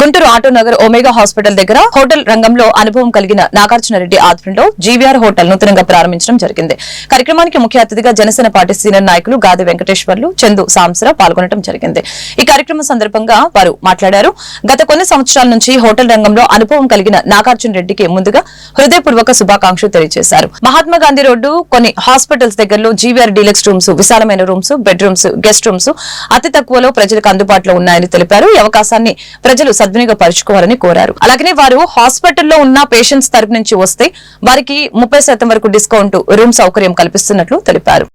Guntur Autonagar Omega hospital దగ్గర hotel రంగంలో అనుభవం కలిగిన నాగార్జున రెడ్డి ఆధ్వర్యంలో జీవీఆర్ హోటల్ నూతనంగా ప్రారంభించడం జరిగింది. కార్యక్రమానికి ముఖ్య అతిథిగా జనసేన పార్టీ సీనియర్ నాయకులు గాది వెంకటేశ్వర్లు చందు సాంసరావు పాల్గొనడం జరిగింది. ఈ కార్యక్రమం సందర్భంగా వారు మాట్లాడారు. గత కొన్ని సంవత్సరాల నుంచి హోటల్ రంగంలో అనుభవం కలిగిన నాగార్జున రెడ్డికి ముందుగా హృదయపూర్వక శుభాకాంక్షలు తెలియజేశారు. మహాత్మా గాంధీ రోడ్డు కొన్ని హాస్పిటల్స్ దగ్గరలో జీవీఆర్ డీలక్స్ రూమ్స్ విశాలమైన రూమ్స్ బెడ్రూమ్స్ గెస్ట్ రూమ్స్ అతి తక్కువలో ప్రజలకు అందుబాటులో ఉన్నాయని తెలిపారు. ఈ అవకాశాన్ని ప్రజలు సద్వినియోగపరుచుకోవాలని కోరారు. అలాగనే వారు హాస్పిటల్లో ఉన్న పేషెంట్స్ తరపు నుంచి వస్తే వారికి ముప్పై శాతం వరకు డిస్కౌంట్ రూమ్ సౌకర్యం కల్పిస్తున్నట్లు తెలిపారు.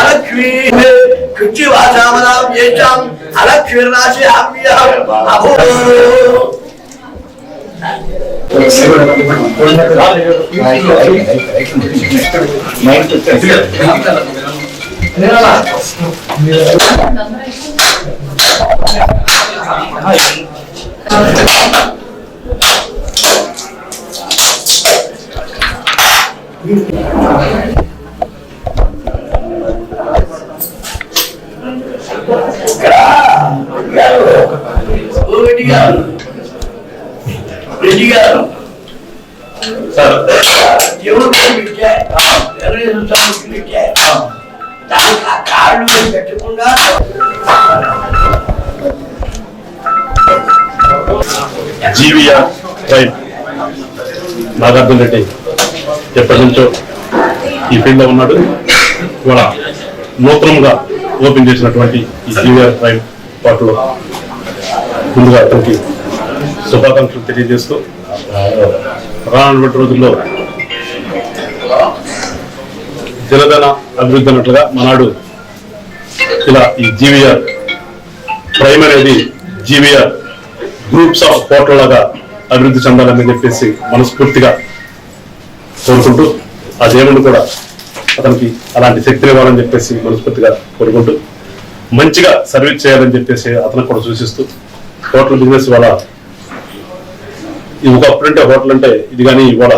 అలక్ష్మీ కృత్యవాసామనాం యేషాం దానికి ఆ కాళ్ళు పెట్టకుండా జీవిఆర్ ట్రైన్ నాగార్జున రెడ్డి ఎప్పటి నుంచో ఈ ఫీల్డ్లో ఉన్నాడు. ఇవాళ నూతనంగా ఓపెన్ చేసినటువంటి ఈ జీవిఆర్ ట్రైన్ పాటలో ముందుగా అతనికి శుభాకాంక్షలు తెలియజేస్తూ రానున్నటువంటి రోజుల్లో జనధన అభివృద్ధి అన్నట్లుగా మనాడు ఇలా ఈ జీవీఆర్ ప్రైమ్ అనేది జీవీఆర్ గ్రూప్స్ ఆఫ్ పోర్టల్ లాగా అభివృద్ధి చెందాలని చెప్పేసి మనస్ఫూర్తిగా కోరుకుంటూ ఆ దేవుడు కూడా అతనికి అలాంటి శక్తిని ఇవ్వాలని చెప్పేసి మనస్ఫూర్తిగా కోరుకుంటూ మంచిగా సర్వీస్ చేయాలని చెప్పేసి అతను కూడా సూచిస్తూ హోటల్ బిజినెస్ వాళ్ళ ఇది ఒకప్పుడంటే హోటల్ అంటే ఇది కానీ ఇవాళ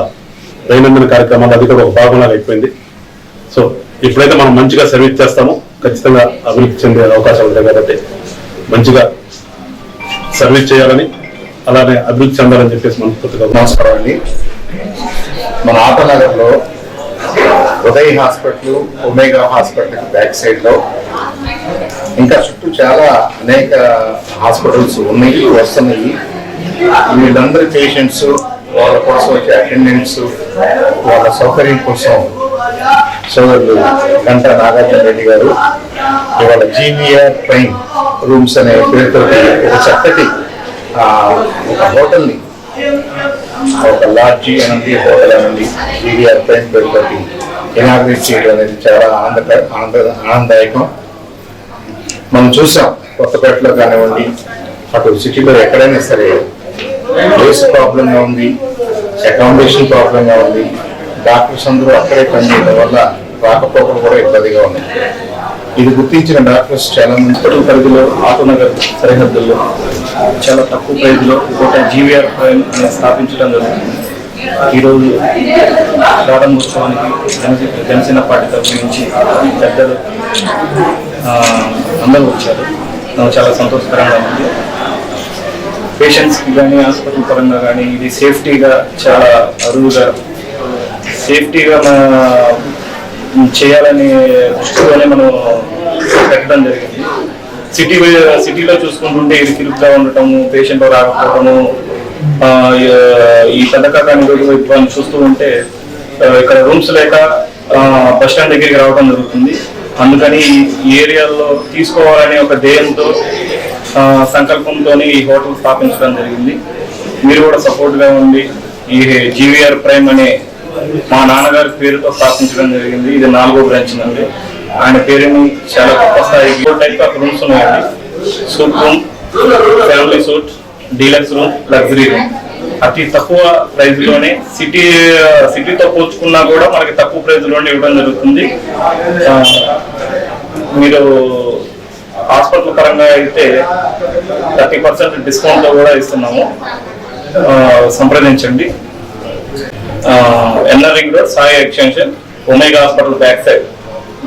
దైనందిన కార్యక్రమాలు అది కూడా ఒక భాగంలాగా అయిపోయింది. సో ఎప్పుడైతే మనం మంచిగా సర్వీస్ చేస్తామో ఖచ్చితంగా అభివృద్ధి చెందే అవకాశాలు ఉంటాయి కాబట్టి మంచిగా సర్వీస్ చేయాలని అలానే అభివృద్ధి చెందాలని చెప్పేసి మనస్ఫూర్తిగా నమస్కారం అండి మన ఆటనగర్లో Uday hospital Omega hospital back సైడ్లో ఇంకా చుట్టూ చాలా అనేక హాస్పిటల్స్ ఉన్నాయి వస్తున్నాయి. వీళ్ళందరి పేషెంట్స్ వాళ్ళ కోసం వచ్చే అటెండెంట్స్ వాళ్ళ సౌకర్యం కోసం సోదరులు గంటా నాగార్జున రెడ్డి గారు ఇవాళ జీవీఆర్ ట్రైన్ రూమ్స్ అనే పేరుతో ఒక చక్కటి ఒక హోటల్ని ఒక లాడ్జీ అనండి హోటల్ అనండి జీవీఆర్ ట్రైన్ పేరుతో ఇనాగ్రేట్ చేయడం అనేది చాలా ఆనంద ఆనంద ఆనందదాయకం. మనం చూసాం కొత్తపేటలో కానివ్వండి అటు సిటీలో ఎక్కడైనా సరే ప్లేస్ ప్రాబ్లంగా ఉంది అకామిడేషన్ ప్రాబ్లంగా ఉంది డాక్టర్స్ అందరూ అక్కడే పనిచేయడం వల్ల రాకపోకలు కూడా ఇబ్బందిగా ఉన్నాయి. ఇది గుర్తించిన డాక్టర్స్ చాలా మున్సిపల్ పరిధిలో ఆటోనగర్ సరిహద్దుల్లో చాలా తక్కువ ప్రైజ్లో ఒక జీవీఆర్ ప్రైమ్ స్థాపించడం జరుగుతుంది ఈరోజు ప్రారంభోత్సవానికి జనసే జనసేన పార్టీ తరఫు నుంచి పెద్దలు అందరూ వచ్చారు. నాకు చాలా సంతోషకరంగా ఉంది. పేషెంట్స్కి కానీ హాస్పిటల్ పరంగా కానీ ఇది సేఫ్టీగా చాలా అరువుగా సేఫ్టీగా మన చేయాలనే దృష్టితోనే మనం పెట్టడం జరిగింది. సిటీ సిటీలో చూసుకుంటుంటే ఇది కిరుగ్గా ఉండటము పేషెంట్ రాకపోవడము ఈ పథకాన్ని రోడ్డు చూస్తూ ఉంటే ఇక్కడ రూమ్స్ లేక బస్ స్టాండ్ దగ్గరికి రావడం జరుగుతుంది. అందుకని ఈ ఏరియాలో తీసుకోవాలనే ఒక ధ్యేయంతో సంకల్పంతో ఈ హోటల్ స్థాపించడం జరిగింది. మీరు కూడా సపోర్ట్గా ఉండి ఈ జీవీఆర్ ప్రైమ్ అనే మా నాన్నగారి పేరుతో స్థాపించడం జరిగింది. ఇది నాలుగో బ్రాంచ్ అండి. ఆయన పేరుని చాలా గొప్ప స్థాయి టైప్ ఆఫ్ రూమ్స్ ఉన్నాయండి. Suite room family suite deluxe room luxury room. అతి తక్కువ ప్రైస్లోనే సిటీ సిటీతో పోల్చుకున్నా కూడా మనకి తక్కువ ప్రైస్లోనే ఇవ్వడం జరుగుతుంది. మీరు హాస్పిటల్ పరంగా అయితే థర్టీ పర్సెంట్ డిస్కౌంట్లో కూడా ఇస్తున్నాము. సంప్రదించండి. NR ring road Sai extension Omega hospital back side.